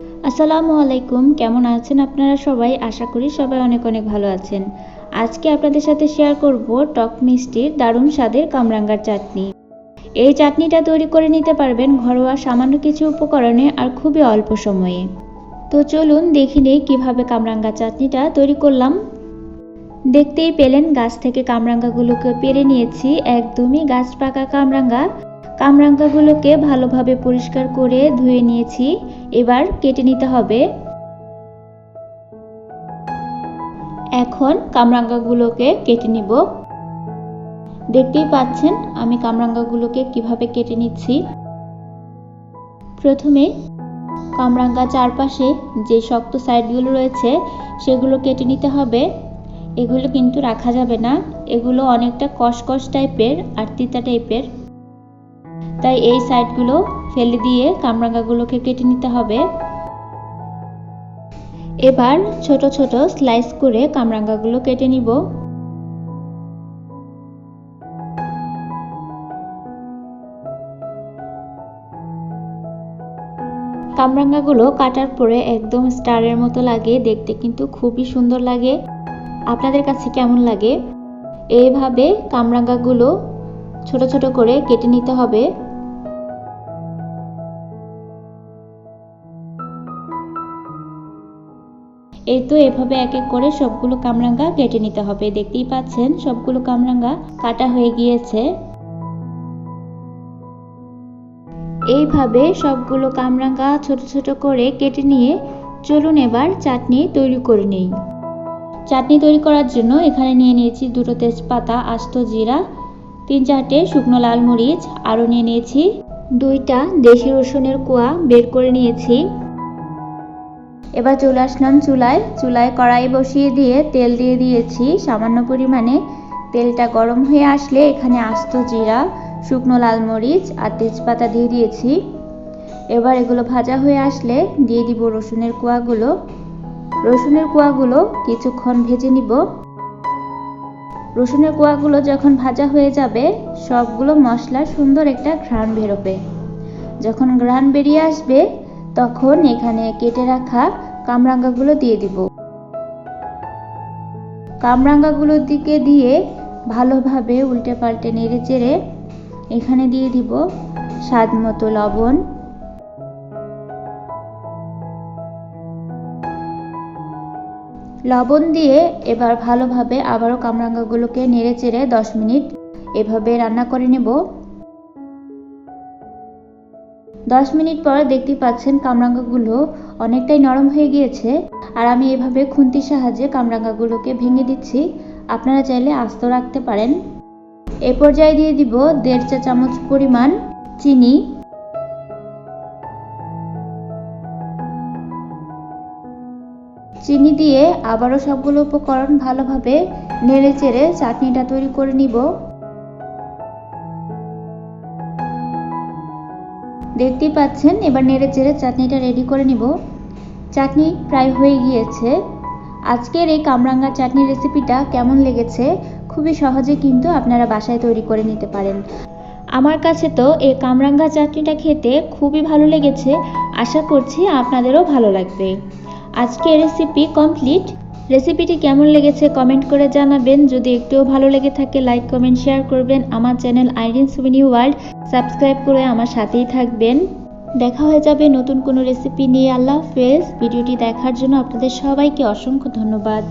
আসসালামু আলাইকুম, কেমন আছেন আপনারা সবাই? আশা করি সবাই অনেক অনেক ভালো আছেন। আজকে আপনাদের সাথে শেয়ার করব টক মিষ্টির দারুণ স্বাদের কামরাঙ্গার চাটনি। এই চাটনিটা তৈরি করে নিতে পারবেন ঘরোয়া সামান্য কিছু উপকরণে আর খুবই অল্প সময়ে। তো চলুন দেখি নেই কীভাবে কামরাঙ্গা চাটনিটা তৈরি করলাম। দেখতেই পেলেন, গাছ থেকে কামরাঙ্গাগুলোকে পেরে নিয়েছি, একদমই গাছ পাকা কামরাঙ্গা। কামরাঙ্গাগুলোকে ভালোভাবে পরিষ্কার করে ধুয়ে নিয়েছি। এবার কেটে নিতে হবে। এখন কামরাঙ্গাগুলোকে কেটে নিব। দেখতেই পাচ্ছেন, আমি কামরাঙ্গাগুলোকে কীভাবে কেটে নিচ্ছি। প্রথমে কামরাঙ্গা চারপাশে যে শক্ত সাইডগুলো রয়েছে, সেগুলো কেটে নিতে হবে। এগুলো কিন্তু রাখা যাবে না। এগুলো অনেকটা কসকস টাইপের আর তিতা টাইপের। তাই এই সাইডগুলো ফেলে দিয়ে কামরাঙ্গাগুলোকে কেটে নিতে হবে। এবার ছোট ছোট স্লাইস করে কামরাঙ্গাগুলো কেটে নিব। কামরাঙ্গাগুলো কাটার পরে একদম স্টারের মতো লাগে, দেখতে কিন্তু খুবই সুন্দর লাগে। আপনাদের কাছে কেমন লাগে? এইভাবে কামরাঙ্গাগুলো ছোট ছোট করে কেটে নিতে হবে। এই তো এভাবে এক এক করে সবগুলো কামরাঙ্গা কেটে নিতে হবে। দেখতেই পাচ্ছেন, সবগুলো কামরাঙ্গা কাটা হয়ে গিয়েছে। এইভাবে সবগুলো কামরাঙ্গা ছোট ছোট করে কেটে নিয়ে চলুন এবার চাটনি তৈরি করে নেই। চাটনি তৈরি করার জন্য এখানে নিয়ে নিয়েছি দুটো তেজপাতা, আস্ত জিরা, তিন চারটে শুকনো লাল মরিচ, আরও নিয়ে নিয়েছি দুইটা দেশি রসুনের কোয়া বের করে নিয়েছি। এবার চলে আসলাম চুলায় চুলায় কড়াই বসিয়ে দিয়ে তেল দিয়ে দিয়েছি। সামান্য পরিমাণে তেলটা গরম হয়ে আসলে এখানে আস্ত জিরা, শুকনো লাল মরিচ আর তেজপাতা দিয়ে দিয়েছি। এবার এগুলো ভাজা হয়ে আসলে দিয়ে দিব রসুনের কোয়াগুলো। রসুনের কোয়াগুলো কিছুক্ষণ ভেজে নিব। রসুনের কোয়াগুলো যখন ভাজা হয়ে যাবে, সবগুলো মশলা সুন্দর একটা ঘ্রাণ বেরোবে। যখন ঘ্রাণ বেরিয়ে আসবে তখন এখানে কেটে রাখা কামরাঙ্গাগুলো দিয়ে দিব। কামরাঙ্গাগুলোর দিকে দিয়ে ভালোভাবে উল্টে পাল্টে নেড়ে চেড়ে এখানে দিয়ে দিব স্বাদ মতো লবণ। লবণ দিয়ে এবার ভালোভাবে আবারও কামরাঙ্গাগুলোকে নেড়ে চেড়ে দশ মিনিট এভাবে রান্না করে নেব। দশ মিনিট পর দেখতে পাচ্ছেন কামরাঙ্গাগুলো অনেকটাই নরম হয়ে গিয়েছে, আর আমি এভাবে খুন্তির সাহায্যে কামরাঙ্গাগুলোকে ভেঙে দিচ্ছি। আপনারা চাইলে আস্ত রাখতে পারেন। এ পর্যায়ে দিয়ে দিব দেড় চা চামচ পরিমাণ চিনি। চিনি দিয়ে আবারও সবগুলো উপকরণ ভালোভাবে নেড়ে চেড়ে চাটনিটা তৈরি করে নিব। দেখতেই পাচ্ছেন, এবার নেড়ে চেড়ে চাটনিটা রেডি করে নিব। চাটনি প্রায় হয়ে গিয়েছে। আজকের এই কামরাঙ্গা চাটনি রেসিপিটা কেমন লেগেছে, খুবই সহজে কিন্তু আপনারা বাসায় তৈরি করে নিতে পারেন। আমার কাছে তো এই কামরাঙ্গা চাটনিটা খেতে খুবই ভালো লেগেছে, আশা করছি আপনাদেরও ভালো লাগবে। আজকের রেসিপি কমপ্লিট রেসিপিটি কেমন লেগেছে কমেন্ট করে জানাবেন। যদি একটুও ভালো লেগে থাকে লাইক কমেন্ট শেয়ার করবেন। আমার চ্যানেল আইরিন সুবিনি ওয়ার্ল্ড সাবস্ক্রাইব করে আমার সাথেই থাকবেন। দেখা হয়ে যাবে নতুন কোনো রেসিপি নিয়ে। আল্লাহ হাফেজ। ভিডিওটি দেখার জন্য আপনাদের সবাইকে অসংখ্য ধন্যবাদ।